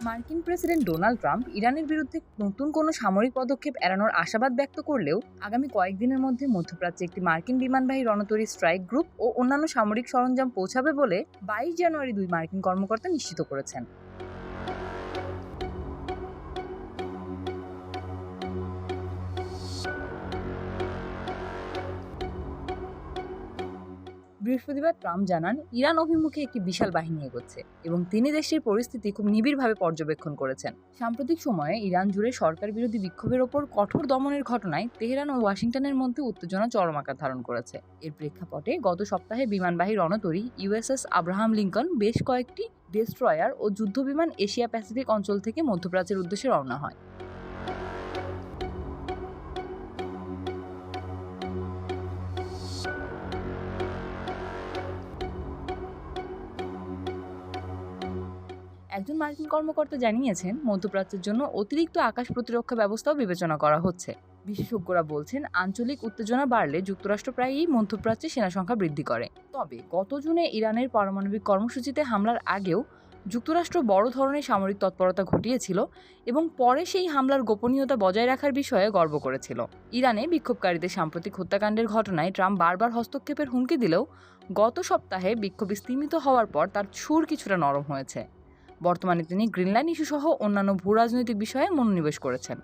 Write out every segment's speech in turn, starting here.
মার্কিন president Donald Trump ইরানের বিরুদ্ধে নতুন কোনো সামরিক পদক্ষেপ এড়ানোর আশাবাদ ব্যক্ত করলেও আগামী কয়েকদিনের মধ্যে মধ্যপ্রাচ্যে একটি মার্কিন বিমানবাহী রণতরী স্ট্রাইক গ্রুপ ও অন্যান্য সামরিক সরঞ্জাম পৌঁছাবে বলে বাইশ জানুয়ারি দুই মার্কিন কর্মকর্তা নিশ্চিত করেছেন। বৃহস্পতিবার ট্রাম্প জানান, ইরান অভিমুখে একটি বিশাল বাহিনী এগোচ্ছে এবং তিনি দেশটির পরিস্থিতি খুব নিবিড়ভাবে পর্যবেক্ষণ করেছেন। সাম্প্রতিক সময়ে ইরান জুড়ে সরকার বিরোধী বিক্ষোভের ওপর কঠোর দমনের ঘটনায় তেহরান ও ওয়াশিংটনের মধ্যে উত্তেজনা চরম আকার ধারণ করেছে। এর প্রেক্ষাপটে গত সপ্তাহে বিমানবাহী রণতরী, ইউএসএস আব্রাহাম লিঙ্কন, বেশ কয়েকটি ডেস্ট্রয়ার ও যুদ্ধবিমান এশিয়া প্যাসিফিক অঞ্চল থেকে মধ্যপ্রাচ্যের উদ্দেশ্যে রওনা হয়। একজন মার্কিন কর্মকর্তা জানিয়েছেন, মধ্যপ্রাচ্যের জন্য অতিরিক্ত আকাশ প্রতিরক্ষা ব্যবস্থাও বিবেচনা করা হচ্ছে। বিশেষজ্ঞরা বলছেন, আঞ্চলিক উত্তেজনা বাড়লে যুক্তরাষ্ট্র প্রায়ই মধ্যপ্রাচ্যে সেনা সংখ্যা বৃদ্ধি করে। তবে গত জুনে ইরানের পারমাণবিক কর্মসূচিতে হামলার আগেও যুক্তরাষ্ট্র বড় ধরনের সামরিক তৎপরতা ঘটিয়েছিল এবং পরে সেই হামলার গোপনীয়তা বজায় রাখার বিষয়ে গর্ব করেছিল। ইরানে বিক্ষোভকারীদের সাম্প্রতিক হত্যাকাণ্ডের ঘটনায় ট্রাম্প বারবার হস্তক্ষেপের হুমকি দিলেও গত সপ্তাহে বিক্ষোভ স্তীমিত হওয়ার পর তার সুর কিছুটা নরম হয়েছে। বর্তমানে তিনি গ্রিনল্যান্ড ইস্যুসহ অন্যান্য ভূ রাজনৈতিক বিষয়ে মনোনিবেশ করেছেন।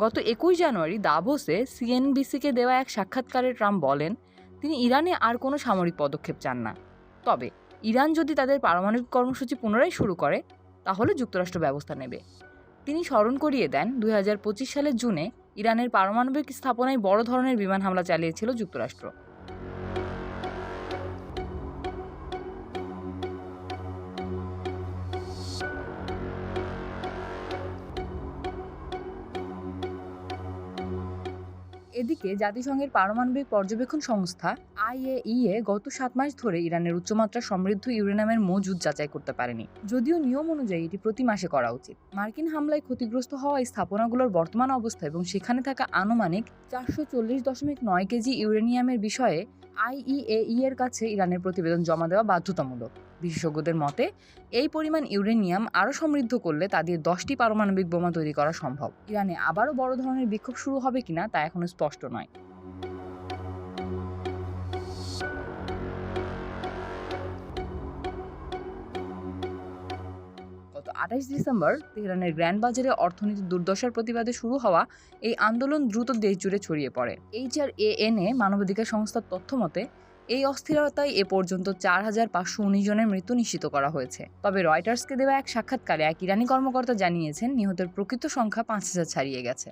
গত একুশ জানুয়ারি দাভোসে সিএনবিসিকে দেওয়া এক সাক্ষাৎকারে ট্রাম্প বলেন, তিনি ইরানে আর কোনো সামরিক পদক্ষেপ চান না। তবে, ইরান যদি তাদের পারমাণবিক কর্মসূচি পুনরায় শুরু করে, তাহলে যুক্তরাষ্ট্র ব্যবস্থা নেবে। তিনি স্মরণ করিয়ে দেন দু হাজার পঁচিশ সালের জুনে ইরানের পারমাণবিক স্থাপনায় বড় ধরনের বিমান হামলা চালিয়েছিল যুক্তরাষ্ট্র। এদিকে জাতিসংঘের পারমাণবিক পর্যবেক্ষণ সংস্থা আইএইএ গত সাত মাস ধরে ইরানের উচ্চমাত্রা সমৃদ্ধ ইউরেনিয়ামের মজুদ যাচাই করতে পারেনি। যদিও নিয়ম অনুযায়ী এটি প্রতি মাসে করা উচিত। মার্কিন হামলায় ক্ষতিগ্রস্ত হওয়া স্থাপনাগুলোর বর্তমান অবস্থা এবং সেখানে থাকা আনুমানিক চারশো চল্লিশ দশমিক নয় কেজি ইউরেনিয়ামের বিষয়ে আইইএই এর কাছে ইরানের প্রতিবেদন জমা দেওয়া বাধ্যতামূলক। বিশেষজ্ঞদের মতে, এই পরিমাণ ইউরেনিয়াম আরও সমৃদ্ধ করলে তা দিয়ে দশটি পারমাণবিক বোমা তৈরি করা সম্ভব। ইরানে আবারও বড় ধরনের বিক্ষোভ শুরু হবে কিনা তা এখনও স্পষ্ট নয়। আঠাশ ডিসেম্বর তেহরানের গ্র্যান্ড বাজারে অর্থনীতির দুর্দশার প্রতিবাদে শুরু হওয়া এই আন্দোলন দ্রুত দেশ জুড়ে ছড়িয়ে পড়ে। H R A N A মানবাধিকার সংস্থার তথ্য মতে, এই অস্থিরতায় এ পর্যন্ত চার হাজার পাঁচশো উনিশ জনের মৃত্যু নিশ্চিত করা হয়েছে। তবে রয়টার্সকে দেওয়া এক সাক্ষাৎকারে এক ইরানি কর্মকর্তা জানিয়েছেন, নিহতের প্রকৃত সংখ্যা পাঁচ হাজার ছাড়িয়ে গেছে।